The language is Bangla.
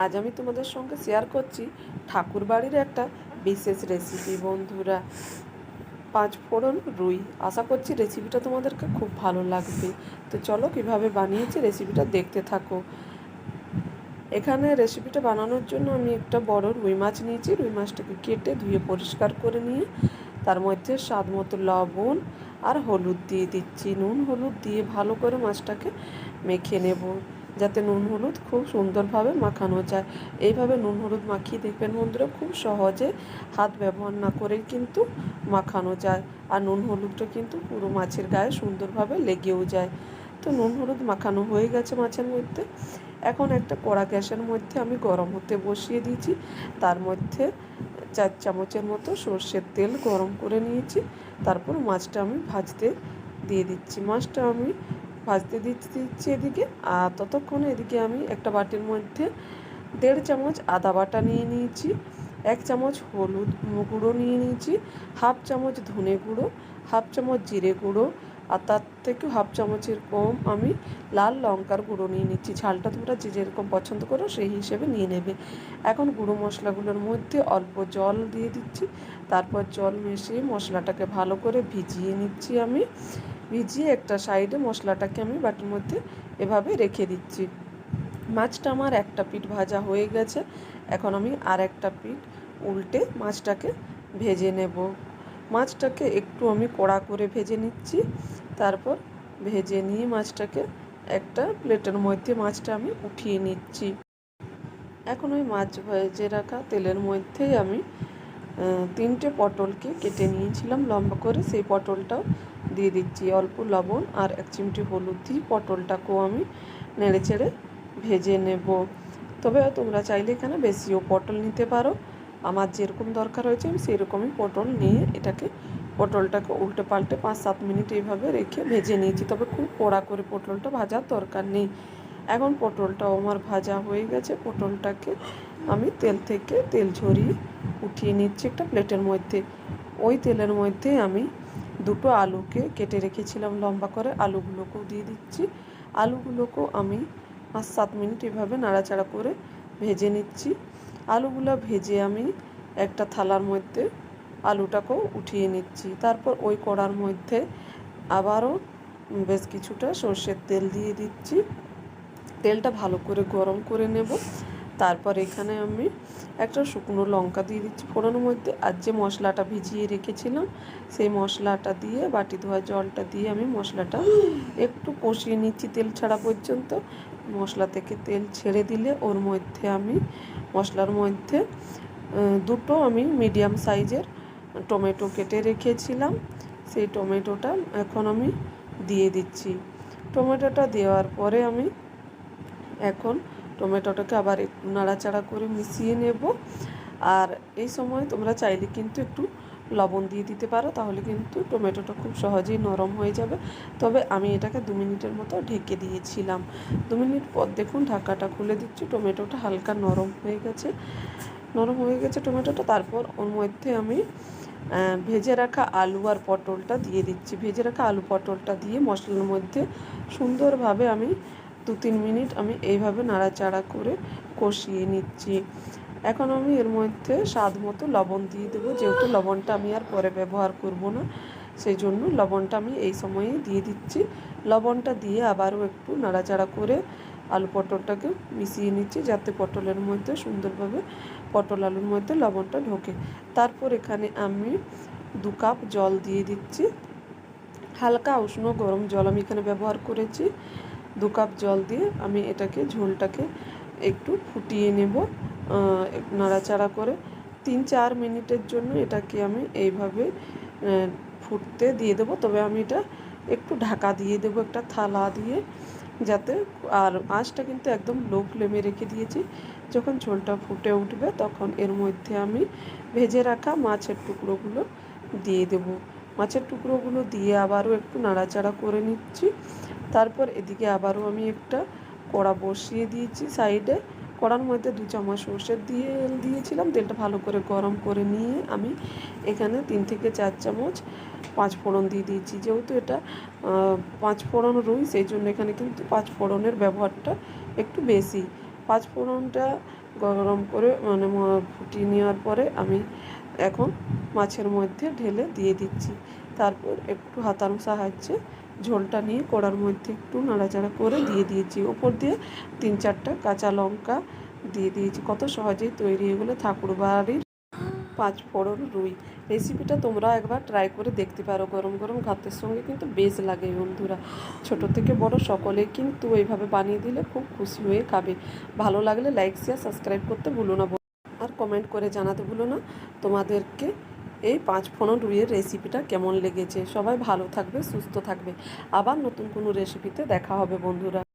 আজ আমি তোমাদের সঙ্গে শেয়ার করছি ঠাকুর বাড়ির একটা বিশেষ রেসিপি বন্ধুরা, পাঁচ ফোড়ন রুই। আশা করছি রেসিপিটা তোমাদেরকে খুব ভালো লাগবে। তো চলো কীভাবে বানিয়েছি রেসিপিটা দেখতে থাকো। এখানে রেসিপিটা বানানোর জন্য আমি একটা বড় রুই মাছ নিয়েছি। রুই মাছটাকে কেটে ধুয়ে পরিষ্কার করে নিয়ে তার মধ্যে স্বাদ মতো লবণ আর হলুদ দিয়ে দিচ্ছি। নুন, হলুদ দিয়ে ভালো করে মাছটাকে মেখে নেব। যাতে নুন হলুদ খুব সুন্দরভাবে মাখানো যায়। এইভাবে নুন হলুদ মাখিয়ে দেখবেন বন্ধুরা, খুব সহজে হাত ব্যবহার না করেই কিন্তু মাখানো যায়। আর নুন হলুদটা কিন্তু পুরো মাছের গায়ে সুন্দরভাবে লেগেও যায়। তো নুন হলুদ মাখানো হয়ে গেছে মাছের মধ্যে। এখন একটা কড়া গ্যাসের মধ্যে আমি গরম হতে বসিয়ে দিয়েছি। তার মধ্যে চার চামচের মতো সর্ষের তেল গরম করে নিয়েছি। তারপর মাছটা আমি ভাজতে দিয়ে দিচ্ছি। মাছটা আমি ভাজতে দিচ্ছি দিচ্ছি এদিকে। আর ততক্ষণে এদিকে আমি একটা বাটির মধ্যে দেড় চামচ আদা বাটা নিয়ে নিয়েছি, এক চামচ হলুদ গুঁড়ো নিয়ে নিয়েছি, হাফ চামচ ধনে গুঁড়ো, হাফ চামচ জিরে গুঁড়ো, আর তার থেকে হাফ চামচের কম আমি লাল লঙ্কার গুঁড়ো নিয়ে নিচ্ছি। ঝালটা তোমরা যে যেরকম পছন্দ করো সেই হিসেবে নিয়ে নেবে। এখন গুঁড়ো মশলাগুলোর মধ্যে অল্প জল দিয়ে দিচ্ছি। তারপর জল মিশিয়ে মশলাটাকে ভালো করে ভিজিয়ে নিচ্ছি আমি। ভিজিয়ে একটা সাইডে মশলাটাকে আমি বাটির মধ্যে এভাবে রেখে দিচ্ছি। মাছটা আমার একটা পিঠ ভাজা হয়ে গেছে। এখন আমি আর একটা পিঠ উল্টে মাছটাকে ভেজে নেব। মাছটাকে একটু আমি কড়া করে ভেজে নিচ্ছি। তারপর ভেজে নিয়ে মাছটাকে একটা প্লেটের মধ্যে মাছটা আমি উঠিয়ে নিচ্ছি। এখন ওই মাছ ভেজে রাখা তেলের মধ্যেই আমি তিনটে পটলকে কেটে নিয়েছিলাম লম্বা করে। সেই পটলটাও দিয়ে দিচ্ছি অল্প লবণ আর এক চিমটি হলুদ দিয়ে পটলটাকেও আমি নেড়ে চেড়ে ভেজে নেব। তবে তোমরা চাইলে এখানে বেশিও পটল নিতে পারো। আমার যেরকম দরকার হয়েছে আমি সেরকমই পটল নিয়ে এটাকে পটলটাকে উল্টে পাল্টে পাঁচ সাত মিনিট এইভাবে রেখে ভেজে নিয়েছি। তবে খুব কড়া করে পটলটা ভাজার দরকার নেই। এখন পটলটাও আমার ভাজা হয়ে গেছে। পটলটাকে আমি তেল থেকে তেল ঝরিয়ে উঠিয়ে নিচ্ছি একটা প্লেটের মধ্যে। ওই তেলের মধ্যে আমি দুটো আলুকে কেটে রেখেছিলাম লম্বা করে। আলুগুলোকেও দিয়ে দিচ্ছি। আলুগুলোকেও আমি পাঁচ সাত মিনিট এভাবে নাড়াচাড়া করে ভেজে নিচ্ছি। আলুগুলো ভেজে আমি একটা থালার মধ্যে আলুটাকেও উঠিয়ে নিচ্ছি। তারপর ওই কড়ার মধ্যে আবারও বেশ কিছুটা সর্ষের তেল দিয়ে দিচ্ছি। তেলটা ভালো করে গরম করে নেব। তারপর এখানে আমি একটা শুকনো লঙ্কা দিয়ে দিচ্ছি ফোড়নের মধ্যে। আর যে মশলাটা ভিজিয়ে রেখেছিলাম, সেই মশলাটা দিয়ে, বাটি ধোয়া জলটা দিয়ে আমি মশলাটা একটু কষিয়ে নিচ্ছি তেল ছাড়া পর্যন্ত। মশলা থেকে তেল ছেড়ে দিলে ওর মধ্যে আমি, মশলার মধ্যে দুটো আমি মিডিয়াম সাইজের টমেটো কেটে রেখেছিলাম। সেই টমেটোটা এখন আমি দিয়ে দিচ্ছি। টমেটোটা দেওয়ার পরে আমি এখন টমেটোটাকে আবার একটু নাড়াচাড়া করে মিশিয়ে নেব। আর এই সময় তোমরা চাইলে কিন্তু একটু লবণ দিয়ে দিতে পারো, তাহলে কিন্তু টমেটোটা খুব সহজেই নরম হয়ে যাবে। তবে আমি এটাকে দু মিনিটের মতো ঢেকে দিয়েছিলাম। দু মিনিট পর দেখুন ঢাকাটা খুলে দিচ্ছি, টমেটোটা হালকা নরম হয়ে গেছে। নরম হয়ে গেছে টমেটোটা, তারপর ওর মধ্যে আমি ভেজে রাখা আলু আর পটলটা দিয়ে দিচ্ছি। ভেজে রাখা আলু পটলটা দিয়ে মশলার মধ্যে সুন্দরভাবে আমি দু তিন মিনিট আমি এইভাবে নাড়াচাড়া করে কষিয়ে নিচ্ছি। এখন আমি এর মধ্যে স্বাদ মতো লবণ দিয়ে দেবো। যেহেতু লবণটা আমি আর পরে ব্যবহার করব না, সেই জন্য লবণটা আমি এই সময়ে দিয়ে দিচ্ছি। লবণটা দিয়ে আবারও একটু নাড়াচাড়া করে আলু পটলটাকে মিশিয়ে নিচ্ছি, যাতে পটলের মধ্যে সুন্দরভাবে, পটল আলুর মধ্যে লবণটা ঢোকে। তারপর এখানে আমি দু কাপ জল দিয়ে দিচ্ছি। হালকা উষ্ণ গরম জল আমি এখানে ব্যবহার করেছি। দু কাপ জল দিয়ে আমি এটাকে ঝোলটাকে একটু ফুটিয়ে নেব নাড়াচাড়া করে। তিন চার মিনিটের জন্য এটাকে আমি এইভাবে ফুটতে দিয়ে দেবো। তবে আমি এটা একটু ঢাকা দিয়ে দেবো, একটা থালা দিয়ে, যাতে আর আঁচটা কিন্তু একদম লো ফ্লেমে রেখে দিয়েছি। যখন ঝোলটা ফুটে উঠবে তখন এর মধ্যে আমি ভেজে রাখা মাছের টুকরোগুলো দিয়ে দেবো। মাছের টুকরোগুলো দিয়ে আবারও একটু নাড়াচাড়া করে নিচ্ছি। তারপর এদিকে আবারও আমি একটা কড়া বসিয়ে দিয়েছি সাইডে। কড়ার মধ্যে দু চামচ সর্ষের দিয়ে দিয়েছিলাম। তেলটা ভালো করে গরম করে নিয়ে আমি এখানে তিন থেকে চার চামচ পাঁচ ফোড়ন দিয়ে দিয়েছি। যেহেতু এটা পাঁচ ফোড়ন রুই, সেই জন্য এখানে কিন্তু পাঁচ ফোড়নের ব্যবহারটা একটু বেশি। পাঁচ ফোড়নটা গরম করে মানে ফুটিয়ে নেওয়ার পরে আমি এখন মাছের মধ্যে ঢেলে দিয়ে দিচ্ছি। তারপর একটু হাতার সাহায্যে ঝোলটা নিয়ে কড়ার মধ্যে একটু নাড়াচাড়া করে দিয়ে দিয়েছি। ওপর দিয়ে তিন চারটা কাঁচা লঙ্কা দিয়ে দিয়েছি। কত সহজেই তৈরি এগুলো ঠাকুর বাড়ির পাঁচ ফোড়ন রুই। রেসিপিটা তোমরা একবার ট্রাই করে দেখতে পারো। গরম গরম ভাতের সঙ্গে কিন্তু বেশ লাগে বন্ধুরা। ছোট থেকে বড় সকলে কিন্তু এইভাবে বানিয়ে দিলে খুব খুশি হয়ে খাবে। ভালো লাগলে লাইক শেয়ার সাবস্ক্রাইব করতে ভুলো না আর কমেন্ট করে জানাতে ভুলো না। তোমাদেরকে এই পাঁচ ফোড়ন রুইয়ের রেসিপিটা কেমন লেগেছে? সবাই ভালো থাকবে, সুস্থ থাকবে। আবার নতুন কোনো রেসিপিতে দেখা হবে, বন্ধুরা।